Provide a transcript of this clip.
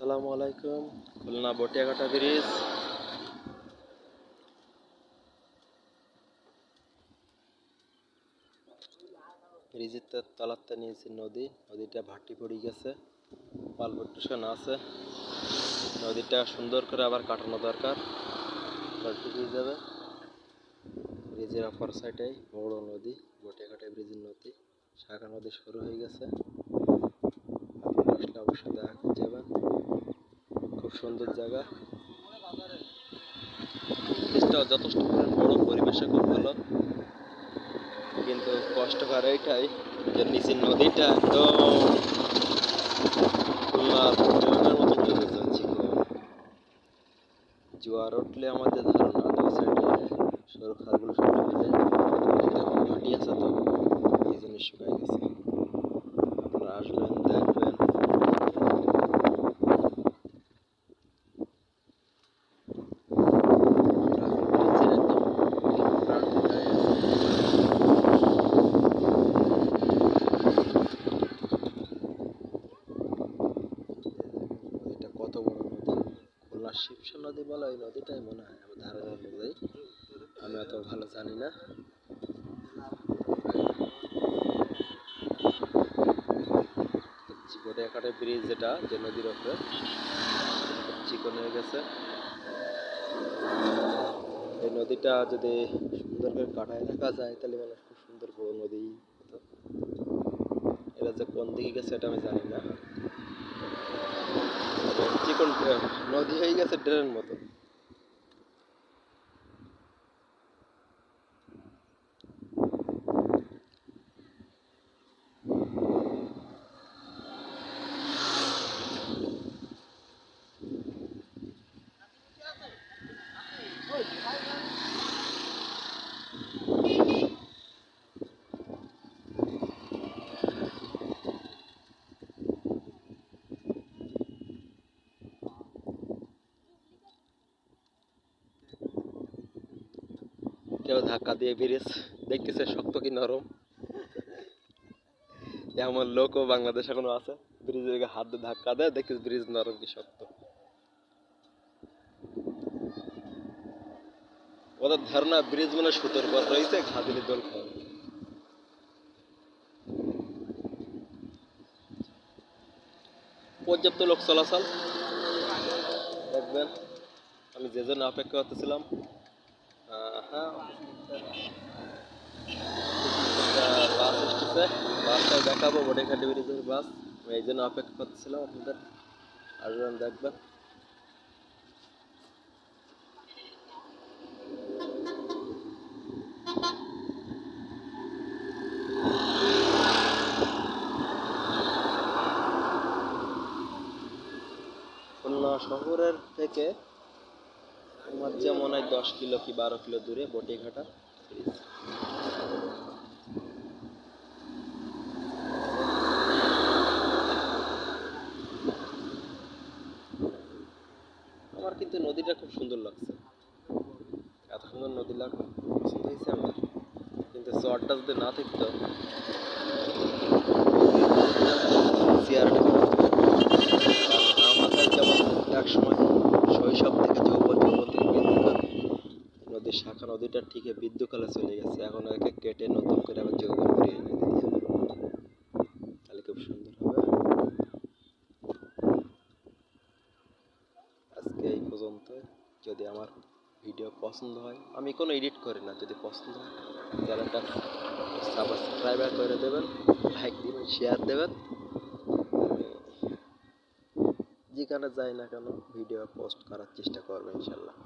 আসসালামু আলাইকুম, খুলনা বটিয়াঘাটা ব্রিজ। ব্রিজের তলাতে নিয়েছি নদী, নদীটা ভাটি পড়ে গেছে পালবট্টুসান আছে। নদীটা সুন্দর করে আবার কাটানো দরকার হয়ে যাবে। ব্রিজের অপর সাইডে বড় নদী, বটিয়াঘাটা ব্রিজের নদী, শাখা নদী শুরু হয়ে গেছে। আসলে অবশ্যই দেখা করে যাবেন খুব সুন্দর জায়গা। ব্রিজটা যথেষ্ট পরিমাণ বড় পরিবেশে খুব ভালো। কিন্তু কষ্টকর এইটাই যে নিচের নদীটা একদম খুলনার মতো চলে যাচ্ছে জোয়ার উঠলে আমাদের ধারণা দুই সাইডে সরু খালগুলো সব ডুবে যায়। এখন মাটি আছে তো, এই জন্য শুকায় গেছে আপনারা আসবেন দেখবেন ব্রিজের একদম প্রান্তে নদীটা কত বড় নদী খুলনার শিবসা নদী বলে ওই নদীটাই মনে হয় আমার ধারণা অনুযায়ী আমি অত ভালো জানি না। জীবনে একাটে ব্রিজ যেটা, যে নদীর ওপরে চিকন হয়ে গেছে। এই নদীটা যদি সুন্দর করে কাটায় রাখা যায়, তাহলে মানে খুব সুন্দর বড় নদী এরা যে কোন দিকে গেছে, এটা আমি জানি না। চিকন নদী হয়ে গেছে ড্রেনের মতো। কেউ ধাক্কা দিয়ে, ব্রিজ দেখতেছে শক্ত কি নরম। এমন লোকও বাংলাদেশ এখনও আছে। ব্রিজের হাত দিয়ে ধাক্কা দেয় দেখতেছে ব্রিজ নরম কি শক্ত। ওদের ধারণা ব্রিজ মানে সুতোর পর রয়েছে, ঘা দিলে খাবে পর্যাপ্ত লোক চলাচল। দেখবেন, আমি যে জন্য অপেক্ষা করতেছিলাম বাস বাসটা দেখাবো বটেখালি ব্রিজের বাস। আমি এই জন্য অপেক্ষা করতেছিলাম আপনাদের। আসবেন দেখবেন। খুলনা শহরের থেকে যে মনে হয় দশ কিলো কি বারো কিলো দূরে বটিঘাটা। আমার কিন্তু নদীটা খুব সুন্দর লাগছে। এত সুন্দর নদী লাগ পছন্দ হয়েছে আমার। কিন্তু চরটা যদি না থাকতো চেয়ারটা আমাদের যেমন এক সময় শৈশব থেকে যৌবন যৌবন থেকে বৃদ্ধকাল নদীর নদীটা ঠিকই বৃদ্ধকালে চলে গেছে। এখন একে কেটে নতুন করে আবার যৌবন করে এনে তাহলে খুব সুন্দর হবে। আজকে এই পর্যন্ত। যদি আমার ভিডিও পছন্দ হয়, আমি কোনো এডিট করি না, যদি পছন্দ হয়, চ্যানেলটা সাবস্ক্রাইবার করে দেবেন লাইক দিবেন শেয়ার দেবেন। যেখানে যাই না কেন ভিডিও পোস্ট করার চেষ্টা করব ইনশাল্লাহ।